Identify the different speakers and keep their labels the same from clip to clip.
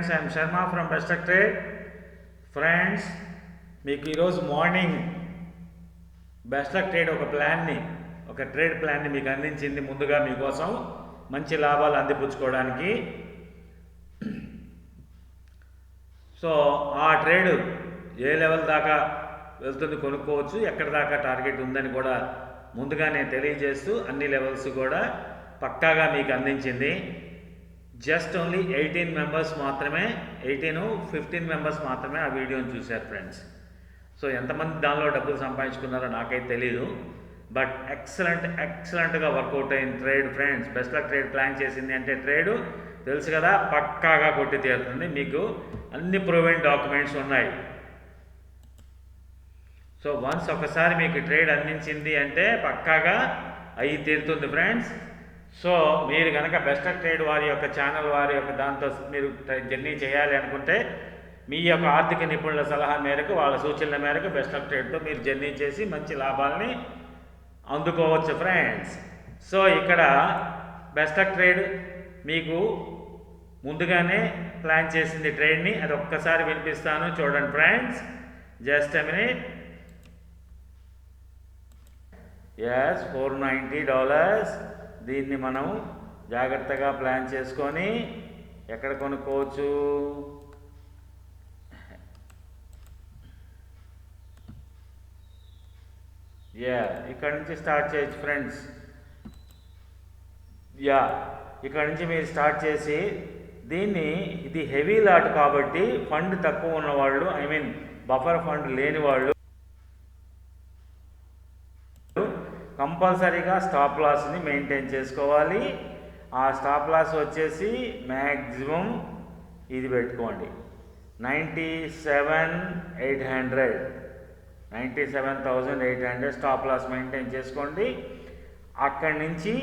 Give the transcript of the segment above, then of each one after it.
Speaker 1: Friends I'm Sharma from best trade friends మీకు ఈరోజు morning best trade ఒక ప్లాన్ని ఒక ట్రేడ్ ప్లాన్ని మీకు అందించింది ముందుగా మీకోసం. మంచి లాభాలు అందిపుచ్చుకోవడానికి. సో ఆ ట్రేడ్ ఏ లెవెల్ దాకా వెళ్తుంది కొనుక్కోవచ్చు ఎక్కడి దాకా టార్గెట్ ఉందని కూడా ముందుగా నేను తెలియజేస్తూ అన్ని లెవెల్స్ కూడా పక్కాగా మీకు అందించింది. జస్ట్ ఓన్లీ ఎయిటీన్ మెంబర్స్ మాత్రమే ఎయిటీన్ ఫిఫ్టీన్ మెంబర్స్ మాత్రమే ఆ వీడియోని చూశారు ఫ్రెండ్స్. సో ఎంతమంది దానిలో డబ్బులు సంపాదించుకున్నారో నాకైతే తెలియదు బట్ ఎక్సలెంట్ ఎక్సలెంట్గా వర్కౌట్ అయింది trade friends. Best trade plan చేసింది అంటే ట్రేడ్. తెలుసు కదా పక్కాగా కొట్టి తీరుతుంది. మీకు అన్ని ప్రూవెన్ డాక్యుమెంట్స్ ఉన్నాయి. సో వన్స్ ఒకసారి మీకు ట్రేడ్ అందించింది అంటే పక్కాగా అయి తీరుతుంది ఫ్రెండ్స్. సో మీరు కనుక బెస్ట్ ట్రేడ్ వారి యొక్క ఛానల్ వారి యొక్క దాంతో మీరు జర్నీ చేయాలి అనుకుంటే మీ యొక్క ఆర్థిక నిపుణుల సలహా మేరకు వాళ్ళ సూచనల మేరకు బెస్ట్ ఆఫ్ ట్రేడ్తో మీరు జర్నీ చేసి మంచి లాభాలని అందుకోవచ్చు ఫ్రెండ్స్ సో ఇక్కడ బెస్ట్ ఆఫ్ ట్రేడ్ మీకు ముందుగానే ప్లాన్ చేసింది ట్రేడ్ని అది ఒక్కసారి వినిపిస్తాను. చూడండి friends just a minute yes four ninety dollars దీన్ని మనం జాగ్రత్తగా ప్లాన్ చేసుకొని ఎక్కడ కొనుక్కోవచ్చు? యా ఇక్కడ నుంచి స్టార్ట్ చేయొచ్చు ఫ్రెండ్స్. యా ఇక్కడ నుంచి మీరు స్టార్ట్ చేసి దీన్ని ఇది హెవీ లాట్ కాబట్టి ఫండ్ తక్కువ ఉన్నవాళ్ళు ఐ మీన్ బఫర్ ఫండ్ లేని వాళ్ళు కంపల్సరీగా స్టాప్ లాస్ని మెయింటైన్ చేసుకోవాలి. ఆ స్టాప్ లాస్ వచ్చేసి మ్యాక్సిమం ఇది పెట్టుకోండి. Ninety seven eight hundred. Ninety seven thousand eight hundred stop loss maintain చేసుకోండి. అక్కడి నుంచి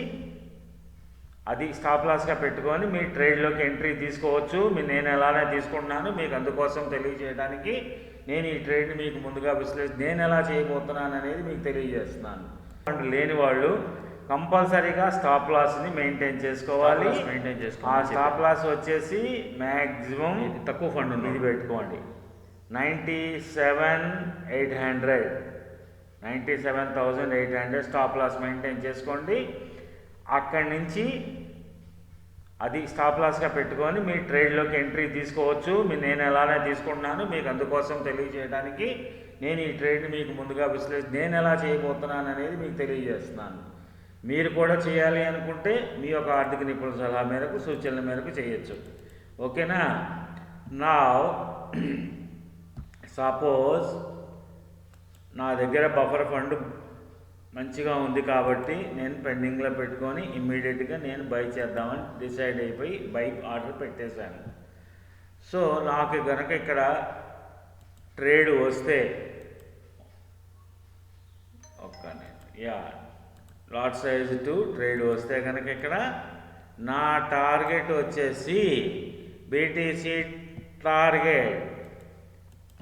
Speaker 1: అది స్టాప్ లాస్గా పెట్టుకొని మీ ట్రేడ్లోకి ఎంట్రీ తీసుకోవచ్చు. మీ నేను ఎలానే తీసుకుంటున్నాను మీకు అందుకోసం తెలియజేయడానికి నేను ఈ ట్రేడ్ని మీకు ముందుగా విశ్లేష నేను ఎలా చేయబోతున్నాను అనేది మీకు తెలియజేస్తున్నాను. లేని వాళ్ళు కంపల్సరీగా స్టాప్ లాస్ని మెయింటైన్ చేసుకోవాలి.
Speaker 2: మెయింటైన్
Speaker 1: ఆ
Speaker 2: చేసుకోవాలి
Speaker 1: స్టాప్ లాస్ వచ్చేసి మ్యాక్సిమం
Speaker 2: తక్కువ ఫండ్ ఉంది
Speaker 1: ఇది పెట్టుకోండి. Ninety seven eight hundred ninety seven thousand eight hundred stop loss maintain చేసుకోండి. అక్కడి నుంచి అది స్టాప్ లాస్గా పెట్టుకొని మీ ట్రేడ్లోకి ఎంట్రీ తీసుకోవచ్చు. మీ నేను ఎలానే తీసుకుంటున్నాను మీకు అందుకోసం తెలియజేయడానికి నేను ఈ ట్రేడ్ని మీకు ముందుగా విశ్లేష నేను ఎలా చేయబోతున్నాను అనేది మీకు తెలియజేస్తున్నాను. మీరు కూడా చేయాలి అనుకుంటే మీ యొక్క ఆర్థిక నిపుణుల సలహా మేరకు సూచనల మేరకు చేయొచ్చు. ఓకేనా? నా సపోజ్ నా దగ్గర బఫర్ ఫండ్ మంచిగా ఉంది కాబట్టి నేను పెండింగ్లో పెట్టుకొని ఇమ్మీడియట్గా నేను బై చేద్దామని డిసైడ్ అయిపోయి బైక్ ఆర్డర్ పెట్టేశాను. సో నాకు కనుక ఇక్కడ ట్రేడ్ వస్తే ఒక్క yeah. Lot size two trade వస్తే కనుక ఇక్కడ నా టార్గెట్ వచ్చేసి BTC target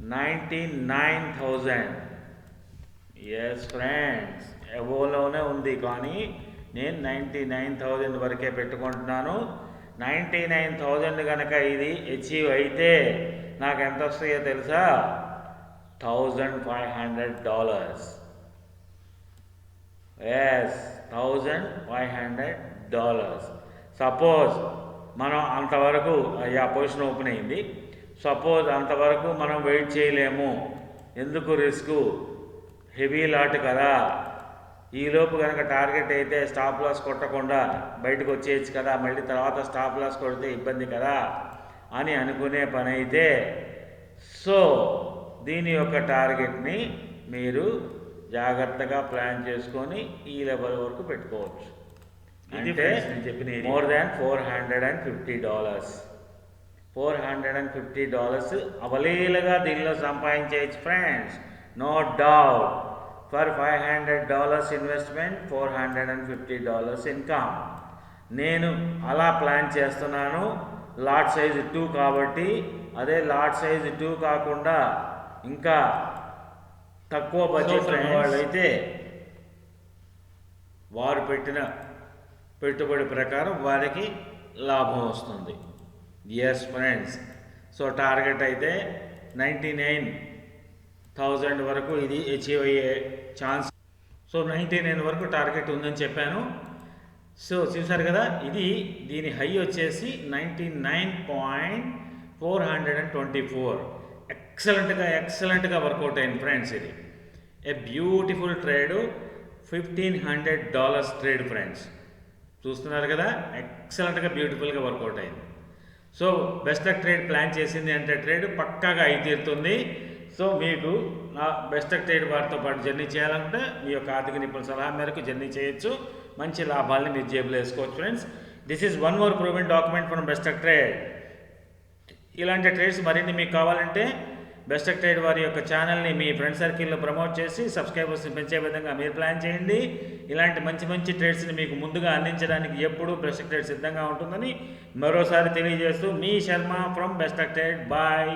Speaker 1: ninety nine thousand yes friends ఎవోలోనే ఉంది కానీ నేను నైంటీ నైన్ థౌజండ్ వరకే పెట్టుకుంటున్నాను. నైంటీ నైన్ థౌజండ్ కనుక ఇది అచీవ్ అయితే నాకు ఎంత వస్తాయో తెలుసా? Thousand five hundred dollars. Yes thousand five hundred dollars. Suppose మనం అంతవరకు ఆ పొజిషన్ ఓపెన్ అయింది. సపోజ్ అంతవరకు మనం వెయిట్ చేయలేము. ఎందుకు రిస్క్? హెవీ లాట్ కదా. ఈలోపు కనుక టార్గెట్ అయితే స్టాప్ లాస్ కొట్టకుండా బయటకు వచ్చేయచ్చు కదా. మళ్ళీ తర్వాత స్టాప్ లాస్ కొడితే ఇబ్బంది కదా. అని అనుకునే పని అయితే సో దీని యొక్క టార్గెట్ని మీరు జాగ్రత్తగా ప్లాన్ చేసుకొని ఈ లెవెల్ వరకు పెట్టుకోవచ్చు. అంటే
Speaker 2: చెప్పిన.
Speaker 1: More than four hundred and fifty dollars. Four hundred and fifty dollars అవలీలగా దీనిలో సంపాదించేయచ్చు friends. No doubt. For five hundred dollars investment four hundred and fifty dollars income. నేను అలా ప్లాన్ చేస్తున్నాను. లాట్ సైజ్ టూ కాబట్టి అదే లాట్ సైజ్ టూ కాకుండా ఇంకా తక్కువ బడ్జెట్ వాళ్ళైతే వారు పెట్టిన పెట్టుబడి ప్రకారం వారికి లాభం వస్తుంది. ఎస్ ఫ్రెండ్స్ సో టార్గెట్ అయితే నైంటీ నైన్ థౌజండ్ వరకు ఇది అచీవ్ అయ్యే ఛాన్స్ సో నైంటీ నైన్ వరకు టార్గెట్ ఉందని చెప్పాను. సో చూసారు కదా ఇది దీని హై వచ్చేసి ninety nine point four hundred and twenty four. ఎక్సలెంట్గా ఎక్సలెంట్గా వర్కౌట్ అయింది ఫ్రెండ్స్ ఇది. A beautiful trade fifteen hundred dollars trade friends. చూస్తున్నారు కదా ఎక్సలెంట్గా బ్యూటిఫుల్గా వర్కౌట్ అయింది. సో బెస్ట్ ట్రేడ్ ప్లాన్ చేసింది అంటే ట్రేడ్ పక్కాగా అయి తీరుతుంది. సో మీకు నా బెస్ట్ ట్రేడ్ వారితో పాటు జర్నీ చేయాలంటే మీ యొక్క ఆర్థిక నిపుణుల సలహా మేరకు జర్నీ చేయొచ్చు. మంచి లాభాలని మీరు జేబులో వేసుకోవచ్చు friends. This is one more proven document from best trade ఇలాంటి ట్రేడ్స్ మరిన్ని మీకు కావాలంటే బెస్ట్ ట్రేడ్ వారి యొక్క ఛానల్ని మీ ఫ్రెండ్ సర్కిల్లో ప్రమోట్ చేసి సబ్స్క్రైబర్స్ని పెంచే విధంగా మీరు ప్లాన్ చేయండి. ఇలాంటి మంచి మంచి ట్రేడ్స్ని మీకు ముందుగా అందించడానికి ఎప్పుడూ బెస్ట్ ట్రేడ్ సిద్ధంగా ఉంటుందని మరోసారి తెలియజేస్తూ మీ Sharma from best trade bye